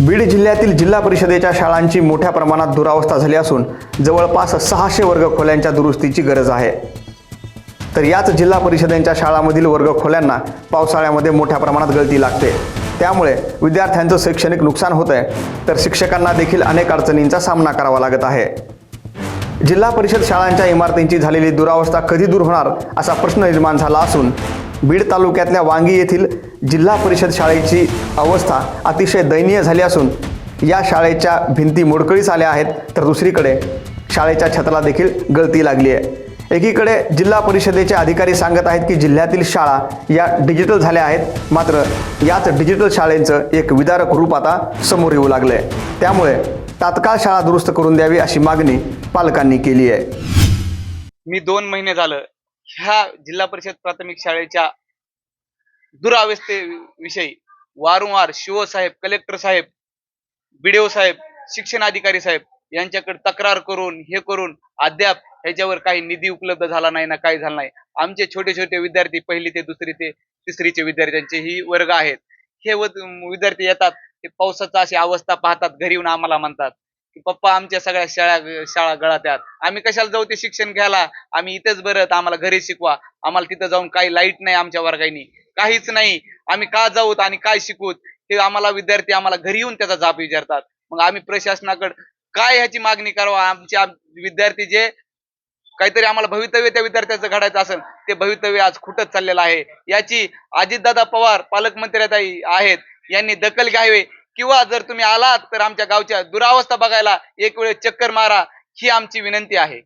बीड जिल्ह्यातील जिल्हा परिषदेच्या शाळांची मोठ्या प्रमाणात दुरावस्था झाली असून जवळपास सहाशे वर्ग खोल्यांच्या दुरुस्तीची गरज आहे. तर याच जिल्हा परिषदेच्या शाळांमधील वर्ग खोल्यांना पावसाळ्यामध्ये मोठ्या प्रमाणात गळती लागते. त्यामुळे विद्यार्थ्यांचं शैक्षणिक नुकसान होत आहे तर शिक्षकांना देखील अनेक अडचणींचा सामना करावा लागत आहे. जिल्हा परिषद शाळांच्या इमारतींची झालेली दुरावस्था कधी दूर होणार असा प्रश्न निर्माण झाला असून बीड तालुक्यातल्या वांगी येथील जिल्हा परिषद शाळेची अवस्था अतिशय दयनीय झाली असून या शाळेच्या भिंती मोडकळीस आल्या आहेत. तर दुसरीकडे शाळेच्या छताला देखील गळती लागली आहे. एकीकडे जिल्हा परिषदेचे अधिकारी सांगत आहेत की जिल्ह्यातील शाळा या डिजिटल झाल्या आहेत. मात्र याच डिजिटल शाळेचं एक विदारक रूप आता समोर येऊ लागलं आहे त्यामुळे तात्काळ शाळा दुरुस्त करून द्यावी अशी मागणी पालकांनी केली आहे. मी दोन महिने झालं. ह्या जिल्हा परिषद प्राथमिक शाळेच्या दुरावस्थेविषयी वारंवार शिव साहेब कलेक्टर साहेब बीडीओ साहेब शिक्षण अधिकारी साहेब यांच्याकडे तक्रार करून हे करून अद्याप ह्याच्यावर काही निधी उपलब्ध झाला नाही ना काही झालं नाही. आमचे छोटे छोटे विद्यार्थी पहिली ते दुसरी ते तिसरीचे विद्यार्थ्यांचे ही वर्ग आहेत. हे विद्यार्थी येतात ते पावसाचा अशी अवस्था पाहतात घरी येऊन आम्हाला म्हणतात की पप्पा आमच्या सगळ्या शाळा शाळा गळात्यात आम्ही कशाला जाऊ ते शिक्षण घ्यायला? आम्ही इथेच बरं आम्हाला घरी शिकवा. आम्हाला तिथं जाऊन काही लाइट नाही आमच्या वर्गानी काहीच नाही. आम्ही का जाऊत आणि काय शिकूत? हे आम्हाला विद्यार्थी आम्हाला घरी येऊन त्याचा जाब विचारतात. मग आम्ही प्रशासनाकडे काय ह्याची मागणी करावा? आमचे विद्यार्थी जे काहीतरी आम्हाला भवितव्य त्या विद्यार्थ्याचं घडायचं असेल ते भवितव्य आज खुटत चाललेलं आहे. याची अजितदादा पवार पालकमंत्री आहेत. यांनी दखल घ्यावी. किंवा जर तुम्ही आलात तर आमच्या गावच्या दुरावस्था बघायला एक वेळ चक्कर मारा ही आमची विनंती आहे.